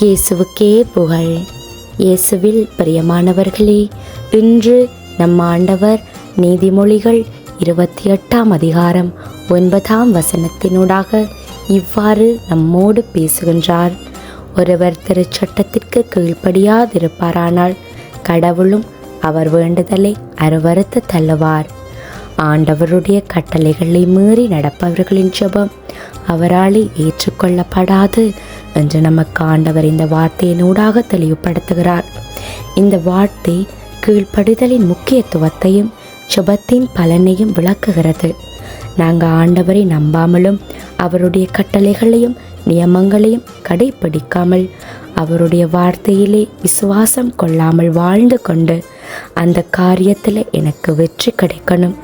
இயேசுவுக்கே புகழ். இயேசுவில் பிரியமானவர்களே இன்று நம் ஆண்டவர் நீதிமொழிகள் இருபத்தி எட்டாம் அதிகாரம் ஒன்பதாம் வசனத்தினூடாக இவ்வாறு நம்மோடு பேசுகின்றார். ஒருவர் திருச்சட்டத்திற்கு கீழ்ப்படியாதிருப்பாரானால் கடவுளும் அவர் வேண்டுதலை அருவறுத்து தள்ளுவார். ஆண்டவருடைய கட்டளைகளை மீறி நடப்பவர்களின் ஜெபம் அவராலே ஏற்றுக்கொள்ளப்படாது. என்று நமக்கு ஆண்டவர் இந்த வார்த்தையினூடாக தெளிவுபடுத்துகிறார். இந்த வார்த்தை கீழ்ப்படுதலின் முக்கியத்துவத்தையும் சுபத்தின் பலனையும் விளக்குகிறது. நாங்கள் ஆண்டவரை நம்பாமலும் அவருடைய கட்டளைகளையும் நியமங்களையும் கடைபிடிக்காமல் அவருடைய வார்த்தையிலே விசுவாசம் கொள்ளாமல் வாழ்ந்து கொண்டு அந்த காரியத்தில் எனக்கு வெற்றி கிடைக்கணும்.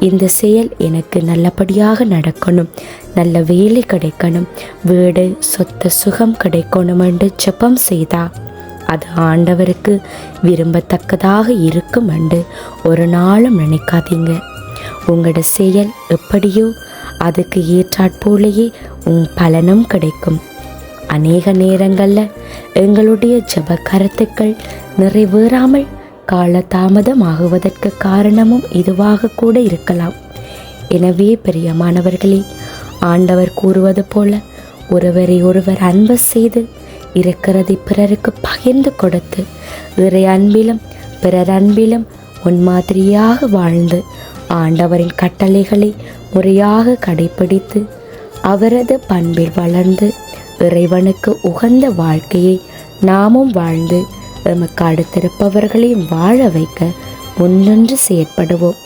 இந்த செயல் எனக்கு நல்லபடியாக நடக்கணும். நல்ல வேலை கிடைக்கணும். வீடு சொத்து சுகம் கிடைக்கணும் என்று ஜெபம் செய்தா. அது ஆண்டவருக்கு விரும்பத்தக்கதாக இருக்கும் என்று ஒரு நாளும் நினைக்காதீங்க. உங்களோட செயல் எப்படியோ அதுக்கு ஏற்றாற்போலேயே உன் பலனும் கிடைக்கும். அநேக நேரங்களில் எங்களுடைய ஜெப கருத்துக்கள் நிறைவேறாமல் காலதாமதமாகுவதற்கு காரணமும் இதுவாக கூட இருக்கலாம். எனவே பிரியமானவர்களே ஆண்டவர் கூறுவது போல ஒருவரை ஒருவர் அன்பு செய்து இருக்கிறதை பிறருக்கு பகிர்ந்து கொடுத்து இறை அன்பிலும் பிறர் அன்பிலும் முன்மாதிரியாக வாழ்ந்து ஆண்டவரின் கட்டளைகளை முறையாக கடைபிடித்து அவரது பண்பில் வளர்ந்து இறைவனுக்கு உகந்த வாழ்க்கையை நாமும் வாழ்ந்து எமக்கு அடுத்திருப்பவர்களையும் வாழ வைக்க முன்னின்று செயற்படுவோம்.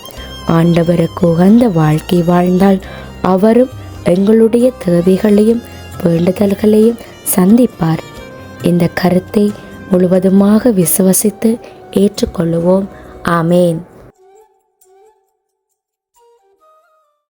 ஆண்டவருக்கு உகந்த வாழ்க்கை வாழ்ந்தால் அவரும் எங்களுடைய தேவைகளையும் வேண்டுதல்களையும் சந்திப்பார். இந்த கருத்தை முழுவதுமாக விசுவசித்து ஏற்றுக்கொள்ளுவோம் ஆமேன்.